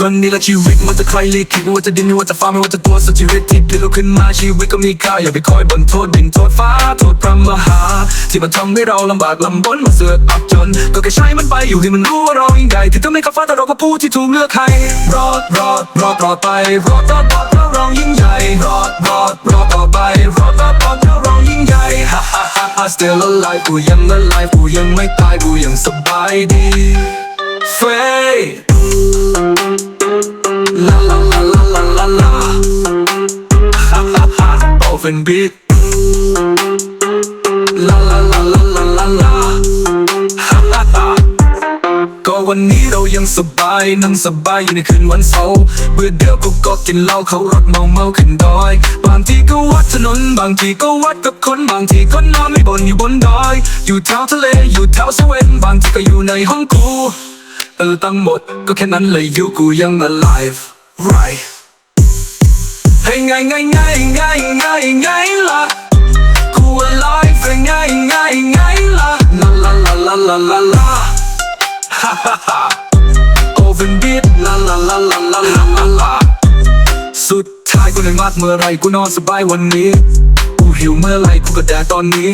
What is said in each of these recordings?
ก่อนนี้ละชีวิตมันจะใครลิขิตไม่ว่าจะดินไม่ว่าจะฟ้าไม่ว่าจะตัวสักชีวิตที่พลิกเราขึ้นมาชีวิตก็มีค่าอย่าไปคอยบ่นโทษดินโทษฟ้าโทษพระมหา ที่มันทำให้เราลำบากลำบนมาเสือกอับจน ก็แค่ใช้มันไปอยู่ให้มันรู้ว่าเรายิ่งใหญ่ที่ทำให้ข้าฟ้าแต่เราก็ผู้ที่ถูกเลือกให้รอดรอดรอดรอดไปรอดรอดรอดเพราะเรายิ่งใหญ่รอดรอดรอดต่อไปรอดรอดรอดเพราะเรายิ่งใหญ่ฮ่าฮ่าฮ่าฮ่า still alive กูยัง alive กูยังไม่ตายกูยังสบายดีเ Open beat La la la la la la la Ha la ก็วันนี้เรายังสบายนั่งสบายอยู่ในคืนวันเสาร์เบื่อเดียวก็ก็กินเหล้าเขารถเมาเมาขึ้นดอย บางทีก็วัดถนนบางทีก็วัดกับคนบางทีก็นอนไม่บนอยู่บนดอย อยู่แถวทะเลอยู่แถวสเวนบางทีก็อยู่ในห้องกูเออตั้งหมดก็แค่นั้นเลยอยู่กูยัง alive right ให้ไงไงไงไงไงไงละกู alive ให้ไงไงไงล่ะลาลาลาลาลาลาลาฮ่าฮ่าฮ่า open beat ลาลาลาลาลาลาลาลาสุดท้ายกูเหนื่อยมากเมื่อไรกูนอนสบายวันนี้กูหิวเมื่อไรกูก็แดกตอนนี้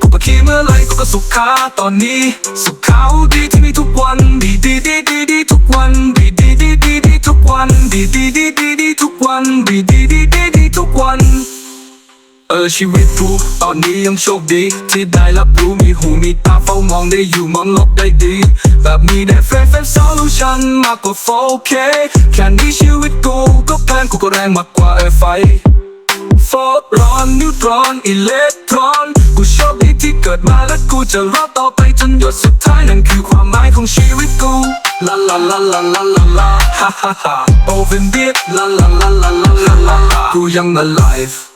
กูปะขี้เมื่อไรกูก็สุขขาตอนนี้ สุขขาดีที่มีทุกวันดีดีดีดีดีทุกวันดีดีดีดีดีทุกวันดีดีดีดีดี เออชีวิตกูตอนนี้ยังโชคดี ที่ได้รับรู้มีหูมีตาเฝ้ามองได้อยู่มองโลกได้ดี แบบมีได้เฟรเฟรโซลูชันมากกว่า 4K แค่นี้ชีวิตกูก็แพงกูก็แรงมากกว่าเอไฟโฟตอนนิวตรอนอิเล็กตรอน กูโชคดีที่เกิดมาและกูจะรอดต่อไปจนหยดสุดท้ายนั่นคือความหมายของชีวิตกูลาลาลาลาลาลาลาฮ่าฮ่าฮ่าโอเวนเบียลาลาลาลาลาลาลากูยัง alive